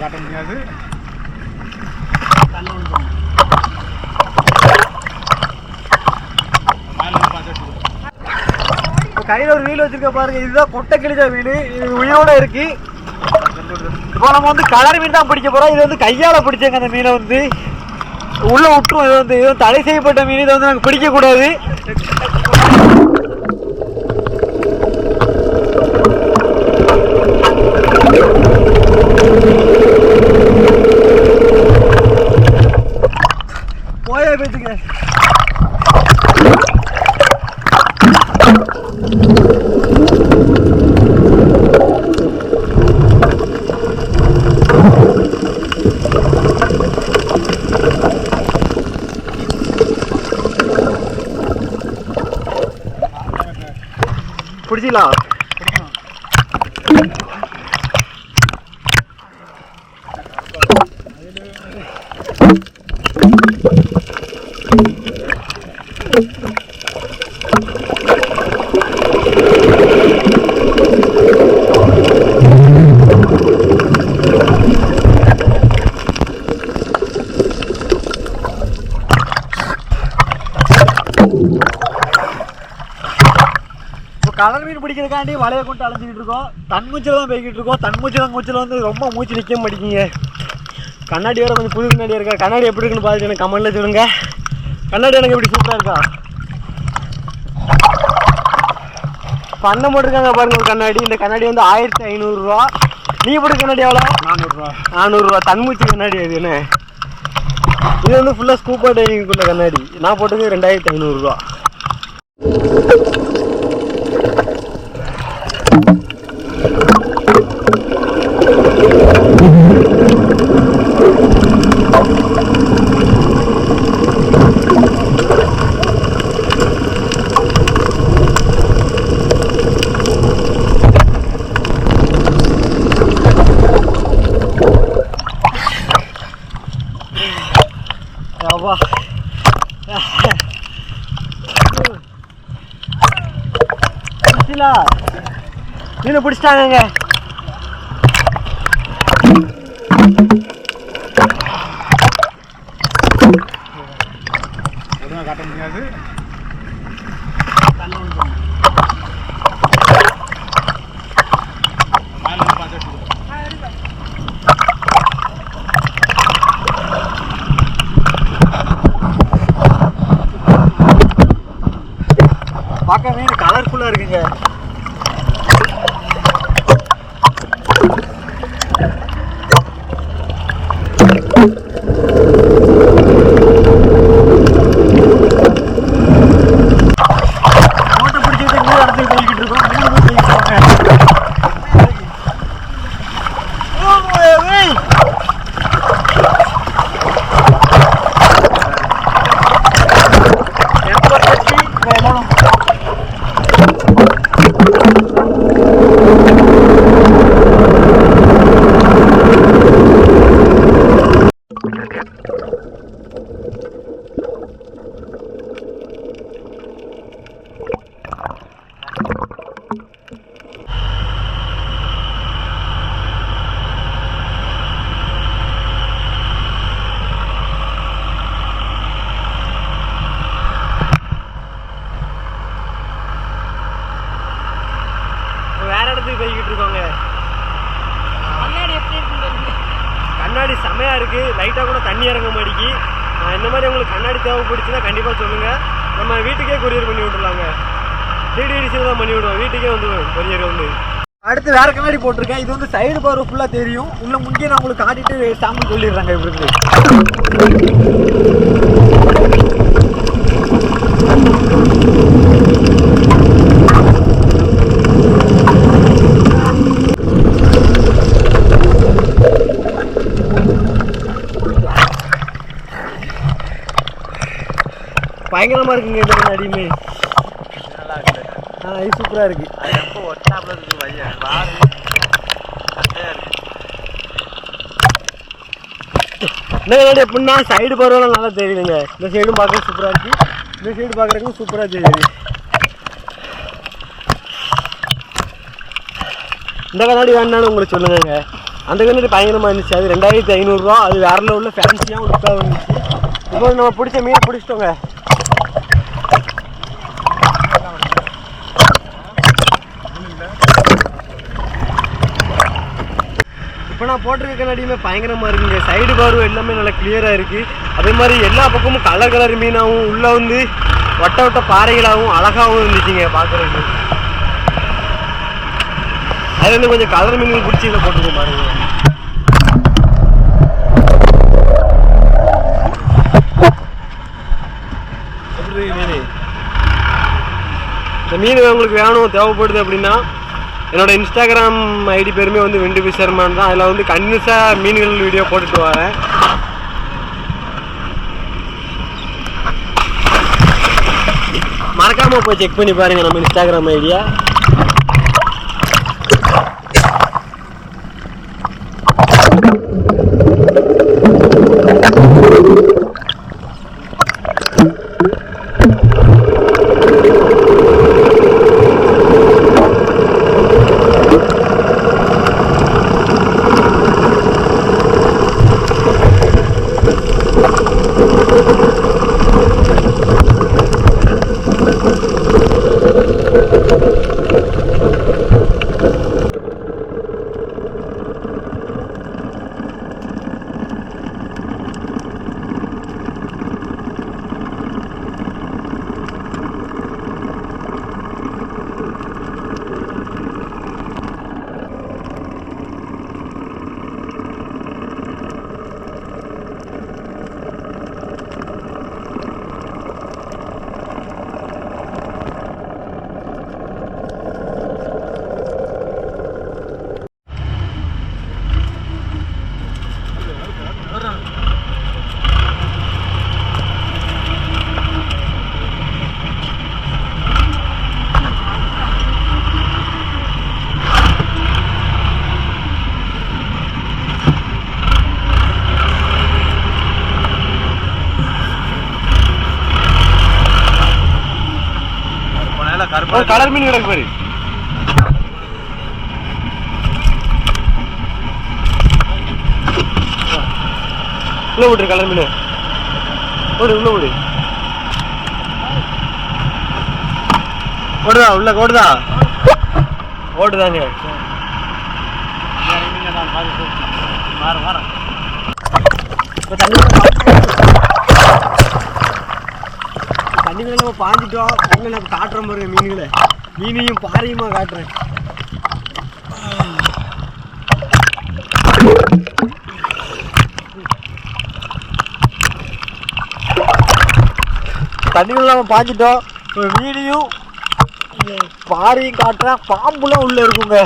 காட்ட கையில் ஒரு வீல் வச்சிருக்க பாருங்க. இதுதான் கொட்டை கிழிஞ்ச வீல். இது உயிரோட இருக்கு. இப்போ நம்ம வந்து கலர் மீன் தான் பிடிக்க போகிறோம் இது வந்து கையால் பிடிச்சங்க அந்த மீனை வந்து. உள்ளே விட்டுரும் இது வந்து இது தடை செய்யப்பட்ட மீன். இதை வந்து நாங்கள் பிடிக்கக்கூடாது. Thank you. பிடிச்சிக்கலாம் இப்போ கடல் மீன் பிடிக்கிறதுக்காண்டி வலையை கொண்டு அலைஞ்சிக்கிட்டு இருக்கோம். தன்மூச்சில் தான் போய்கிட்டு இருக்கோம். தன்மூச்சில் மூச்சில் வந்து ரொம்ப மூச்சு நிற்க மாட்டேங்கிங்க கண்ணாடி வேறு கொஞ்சம் புது கண்ணாடி இருக்கா? கண்ணாடி எப்படி இருக்குன்னு பார்த்துட்டு எனக்கு கமெண்ட்டில் சொல்லுங்க. கண்ணாடி எனக்கு எப்படி சூப்பராக இருக்கா? பண்ண போட்டிருக்காங்க பாருங்க ஒரு கண்ணாடி. இந்த கண்ணாடி வந்து ஆயிரத்தி ஐநூறுரூவா. நீ போட்ட கண்ணாடி எவ்வளோ? நானூறுரூவா. நானூறுரூவா. தன்மூச்சி கண்ணாடி அது என்ன? இது வந்து ஃபுல்லாக ஸ்கூப்பர் டைவிங்குள்ள கண்ணாடி. நான் போட்டது ரெண்டாயிரத்தி ஐநூறுரூவா. மீன் பிடிச்சிட்டாங்க காட்ட முடியாது. you இடத்துக்கு போய்கிட்டு இருக்கோங்க. கண்ணாடி செமையா இருக்கு. லைட்டா கூட தண்ணி இறங்க மாட்டேங்கி ஆஹ் இந்த மாதிரி உங்களுக்கு கண்ணாடி தேவைப்படுச்சுன்னா கண்டிப்பா சொல்லுங்க. நம்ம வீட்டுக்கே கொரியர் பண்ணி விட்டுலாங்க டிடிடிசியில் தான் பண்ணி விடுவோம். வீட்டுக்கே வந்து கொரியர் வந்து. அடுத்து வேற கண்ணாடி போட்டிருக்கேன். இது வந்து சைடு பவர் ஃபுல்லா தெரியும். உள்ள முக்கிய நான் உங்களுக்கு காட்டிட்டு சாம்பிள் சொல்லிடுறாங்க இப்படி இருக்கு பயங்கரமா இருக்குங்க இந்த கண்ணாடியுமே நல்லா இருக்குது ஆ இது சூப்பரா இருக்கு. அது ரொம்ப ஒட்டாப்பில் இருக்குது பையன்? இருக்குது இந்த கண்ணாடி எப்படின்னா சைடு பருவம் நல்லா தெரியுதுங்க. இந்த சைடும் பார்க்க சூப்பரா இருக்கு. இந்த சைடு பார்க்குறதுக்கும் சூப்பரா தெரியுது. இந்த கண்ணாடி வேணாலும் உங்களுக்கு சொல்லுங்க அந்த கண்ணாடி பயங்கரமாக இருந்துச்சு. அது ரெண்டாயிரத்தி ஐநூறுரூவா அது வேற லெவலில் ஃபேன்சியாக லுக்காக இருந்துச்சு இப்போ நம்ம பிடிச்ச மீனை பிடிச்சிட்டோங்க. இப்போ நான் போட்டிருக்க கண்ணாடியுமே பயங்கரமாக இருக்குங்க. சைடு பார்வை எல்லாமே நல்லா கிளியராக இருக்குது அதே மாதிரி எல்லா பக்கமும் கலர் கலர் மீனாகவும் உள்ளே வந்து வட்ட வட்ட பாறைகளாகவும் அழகாகவும் இருந்துச்சுங்க பார்க்குறதுக்கு அது வந்து கொஞ்சம் கலர் மீன்கள் பிடிச்சி இதில் போட்டுருக்கோம் பாருங்க. எப்படி மீன் இந்த மீன் உங்களுக்கு வேணும் தேவைப்படுது அப்படின்னா என்னோட இன்ஸ்டாகிராம் ஐடி பேருமே வந்து விண்டு ஃபிஷர்மேன் தான். அதில் வந்து கண்டினியூஸாக மீன்கள் வீடியோ போட்டுட்டு வரேன். மறக்காமல் போய் செக் பண்ணி பாருங்கள் நம்ம இன்ஸ்டாகிராம் ஐடியா கலர். மீன் கிடக்கு பாரு. உள்ள விட்டுரு கலர் மீன். ஓடு உள்ள விடு ஓடுதா உள்ள ஓடுதா ஓடுதாங்க மாற மாற. தண்ணியில் தண்ணி நம்ம பாஞ்சிட்டோம். தண்ணியில் நான் காட்டுற மாதிரி மீன்களை. மீனையும் பாறையுமா காட்டுறேன். தண்ணியில் நம்ம பாஞ்சிட்டோம். இப்போ மீனையும் பாறையும் காட்டுறேன். பாம்புலாம் உள்ளே இருக்குங்க.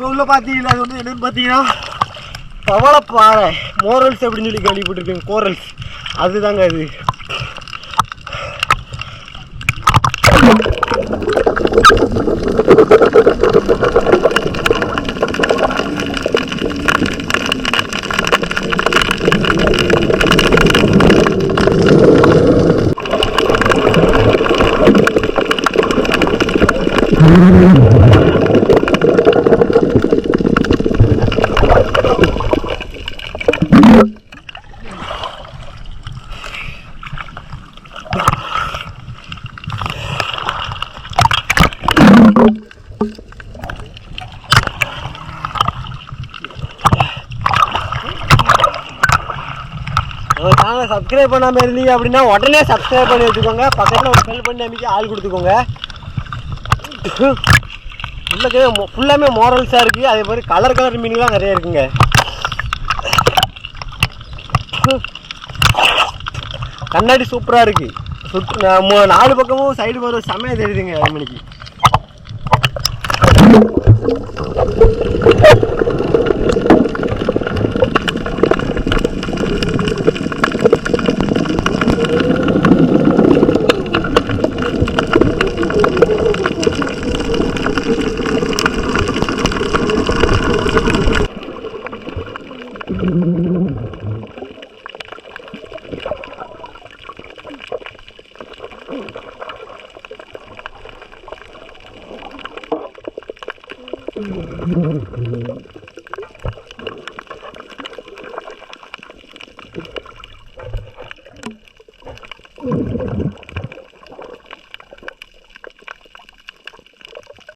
இப்போ உள்ள பார்த்தீங்களா அது வந்து என்னன்னு பார்த்தீங்கன்னா பவளப்பாறை மோரல்ஸ் அப்படின்னு சொல்லி கேள்விப்பட்டிருக்கேன் கோரல்ஸ் அதுதாங்க அது நம்ம சேனலை சப்ஸ்கிரைப் பண்ணாமல் இருந்தீங்க அப்படின்னா உடனே சப்ஸ்கிரைப் பண்ணி வச்சுக்கோங்க. பக்கத்தில் ஒரு பெல் பண்ணி அமைக்க ஆள் கொடுத்துக்கோங்க. உள்ளக்கே ஃபுல்லாமே மோரல்ஸாக இருக்குது அதே மாதிரி கலர் கலர் மீன்லாம் நிறைய இருக்குங்க. கண்ணாடி சூப்பராக இருக்குது சுற்று நாலு பக்கமும் சைடு வர செம்மையாக தெரியுதுங்க அது மணிக்கு Mm-hmm.